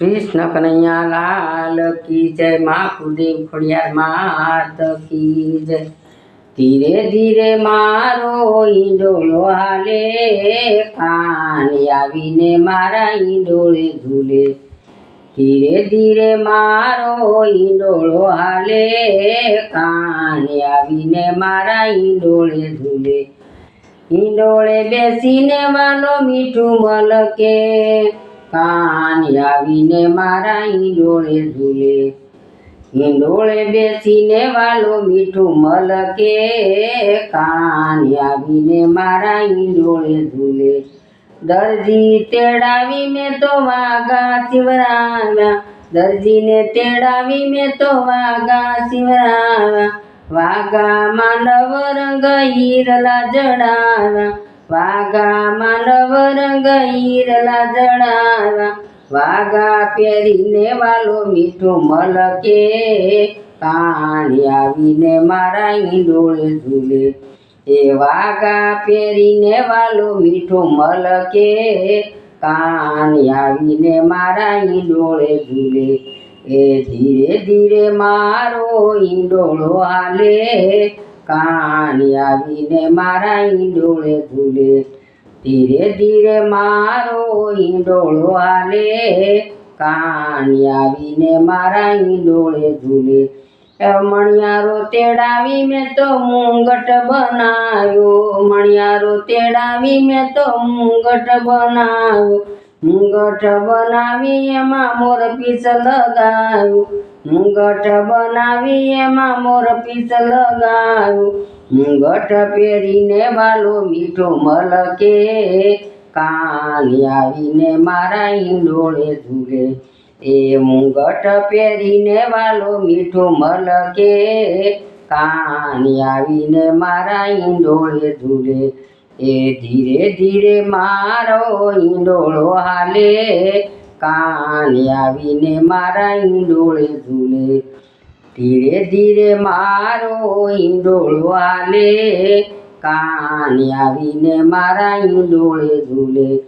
કૃષ્ણ કનૈયા લાલ કી જય, મા કુદેવ ખોડિયાર, માત કી જય. ધીરે ધીરે મારો ઈંડોળો હાલે, કાની આવીને મારા ઈંડોળે ઝૂલે. ધીરે ધીરે મારો ઈંડોળો હાલે, કાની આવીને મારા ઈંડોળે ઝૂલે. ઈંડોળે બેસીને વાલો મીઠું મલકે કાન આવીને મારા ઈંડોળે ઝૂલે. ઈંડોળે બેસીને વાલો મીઠું મલકે. કાન આવીને મારા ઈંડોળે ઝૂલે. દરજી તેડાવી મેં તો વાગા શિવરાવ્યા દરજીને તેડાવી મેં તો વાગા શિવરાવ્યા વાગા માનવ રંગ હીરલા જડાવ્યા વાગા માનવ રંગ હીરલા જડાવ્યા વાઘા પહેરીને વાલો મીઠો મલકે, કાણી આવીને મારા ઈંડોળે ઝૂલે. એ વાઘા પહેરીને વાલો મીઠો મલકે, કાણી આવીને મારા ઈંડોળે ઝૂલે. એ ધીરે ધીરે મારો ઈંડોળો હાલે કાણી આવીને મારા ઈંડોળે ઝૂલે ધીરે ધીરે મારો ઈંડોળો હાલે. કાની આવીને મારા ઈંડોળે ઝૂલે મણિયારો તેડાવી મેં તો મુંગટ બનાવ્યો. મણિયારો તેડાવી મેં તો મુંગટ બનાવ્યો. મુંગટ બનાવી એમાં મોર પીસ લગાવ્યું. મુંગટ બનાવી એમાં મોર પીસ લગાવ્યું. મુંગટ પહેરીને વાલો મીઠો મલકે. કાન આવીને મારા ઈંડોળે ઝૂલે એ મુંગટ પહેરીને વાલો મીઠો મલકે. કાની આવીને મારા ઈંડોળે ઝૂલે એ ધીરે ધીરે મારો ઈંડોળો હાલે. કાની આવીને મારા ઈંડોળે ઝૂલે. ધીરે ધીરે મારો ઈંડોળો હાલે કાની આવીને મારા ઈંડોળે ઝૂલે.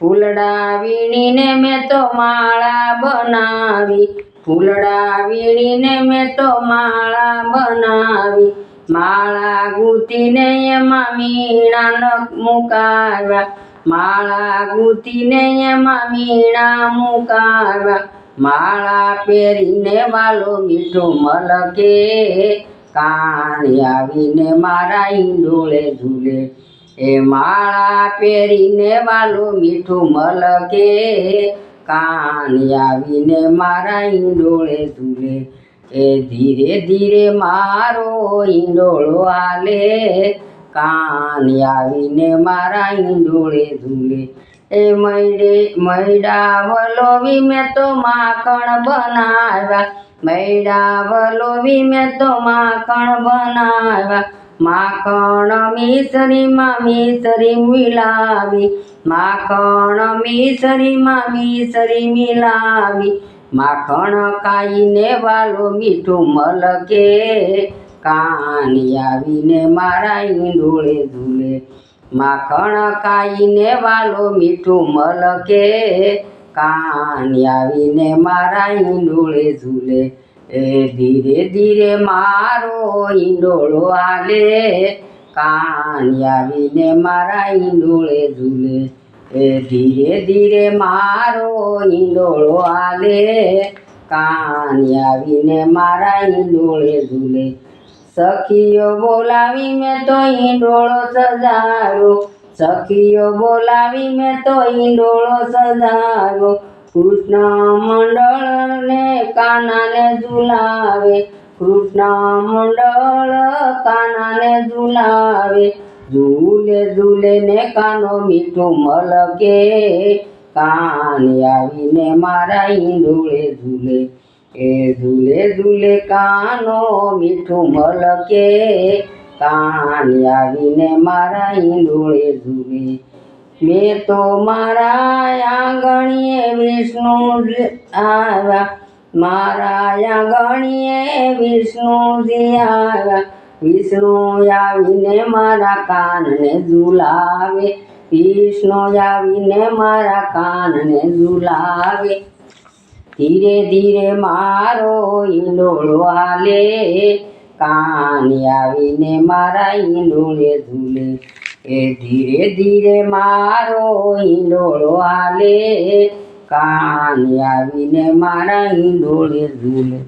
ફૂલડા વીણીને મેં તો માળા બનાવી. ફૂલડા વીણીને મેં તો માળા બનાવી. માળા ગૂંથીને એમાં મીણા ન મુકાવ્યા. માળા ગૂંથીને એમાં મીણા મુકાવ્યા માળા પહેરીને વાલો મીઠું મલકે. કાણી આવીને મારા ઈંડોળે ઝૂલે, એ માળા પહેરીને વાલો મીઠું મલકે. કાણી આવીને મારા ઈંડોળે ઝૂલે, એ ધીરે ધીરે મારો ઈંડોળો હાલે. કાની આવીને મારા ઈંડોળે ઝૂલે એ મૈડે, મૈડા વલોવી મેં તો માખણ બનાવ્યા. મૈડા વલોવી મેં તો માખણ બનાવ્યા. માખણ મિસરીમાં મિસરી મિલાવી. માખણ મિસરીમાં મિસરી મિલાવી. માખણ ખાઈને વાલો મીઠું મલકે. કાની આવીને મારા ઈંડોળે ધૂલે માખણ કાઈને વાલો મીઠું મલકે. કાની આવીને મારા ઈંડોળે ઝૂલે એ ધીરે ધીરે મારો ઈંડોળો આલે કાની આવીને મારા ઈંડોળે ઝૂલે એ ધીરે ધીરે મારો ઈંડોળો આલે કાની આવીને મારા ઈંડોળે ઝૂલે સખીઓ બોલાવી મેં તો ઈંડોળો સજાવ્યો સખીઓ બોલાવી મેં તો ઈંડોળો સજાવ્યો કૃષ્ણ મંડળને કાનાને ઝુલાવે. કૃષ્ણ મંડળ કાનાને ઝુલાવે. ઝૂલે ઝૂલે ને કાનો મીઠું મલકે. કાન આવીને મારા ઈંડોળે ઝૂલે. એ ઝૂલે ઝૂલે કાનો મીઠું મલકે, કાન આવીને મારા ઈંડોળે ઝૂલે મેં તો મારા આંગણીએ વિષ્ણુ આવ્યા. મારા આંગણીએ વિષ્ણુજી આવ્યા. વિષ્ણુ આવીને મારા કાનને ઝુલાવે. વિષ્ણુ આવીને મારા કાનને ઝુલાવે. ધીરે ધીરે મારો ઈંડોળો હાલે. કાની આવીને મારા ઈંડોળે ધૂલે. એ ધીરે ધીરે મારો ઈંડોળો હાલે. કાની આવીને મારા ઈંડોળે ઝૂલે